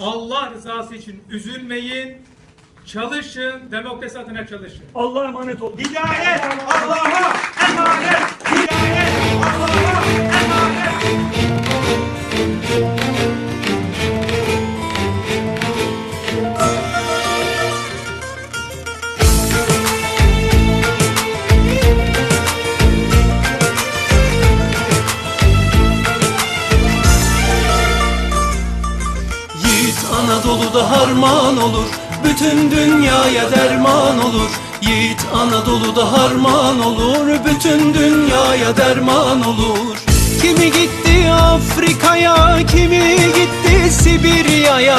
Allah rızası için üzülmeyin. Çalışın, demokrasi adına çalışın. Allah'a emanet olun. Hidayet Allah'a emanet. Anadolu'da harman olur Bütün dünyaya derman olur. Yiğit Anadolu'da harman olur Bütün dünyaya derman olur. Kimi gitti Afrika'ya Kimi gitti Sibirya'ya.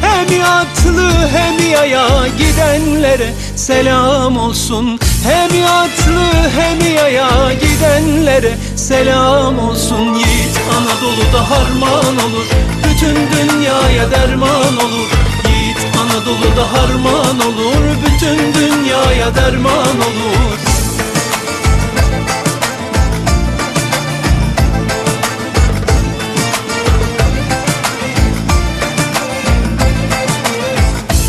Hem yatlı hem yaya Gidenlere selam olsun. Hem yatlı hem yaya Gidenlere selam olsun. Yiğit Anadolu'da harman olur dünyaya derman olur. Yiğit Anadolu'da harman olur. Bütün dünyaya derman olur.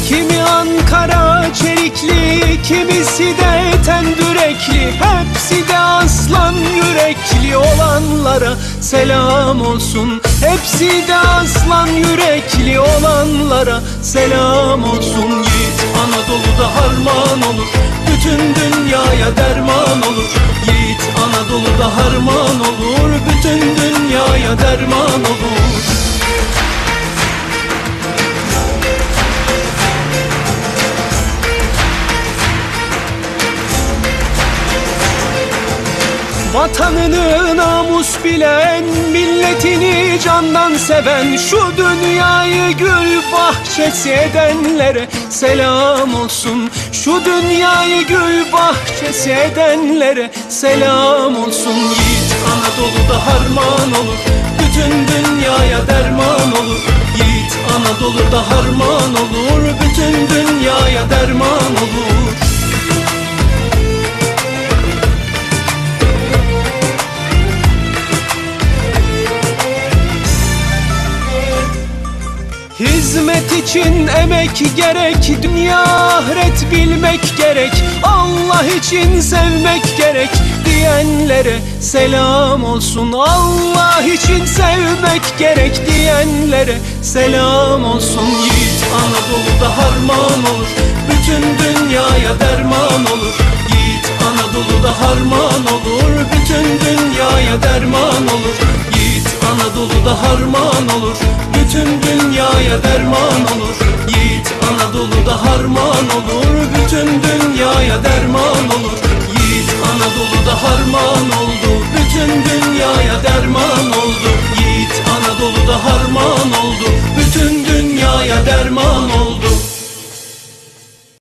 Kimi Ankara çelikli, kimisi de tendürekli Hepsi de aslan yürekli olanlara selam olsun. Hepsi de aslan yürekli olanlara selam olsun. Yiğit Anadolu'da harman olur Bütün dünyaya derman olur. Yiğit Anadolu'da harman olur Bütün dünyaya derman olur Vatanını namus bilen, milletini candan seven Şu dünyayı gül bahçesi edenlere selam olsun. Şu dünyayı gül bahçesi edenlere selam olsun. Yiğit Anadolu'da harman olur Bütün dünyaya derman olur. Yiğit Anadolu'da harman olur Bütün dünyaya derman olur Hizmet için emek gerek, dünya ahiret bilmek gerek Allah için sevmek gerek diyenlere selam olsun. Allah için sevmek gerek diyenlere selam olsun. Yiğit Anadolu'da harman olur Bütün dünyaya derman olur. Yiğit Anadolu'da harman olur Bütün dünyaya derman olur. Yiğit Anadolu'da harman olur Bütün dünyaya derman olur. Yiğit Anadolu'da harman olur. Bütün dünyaya derman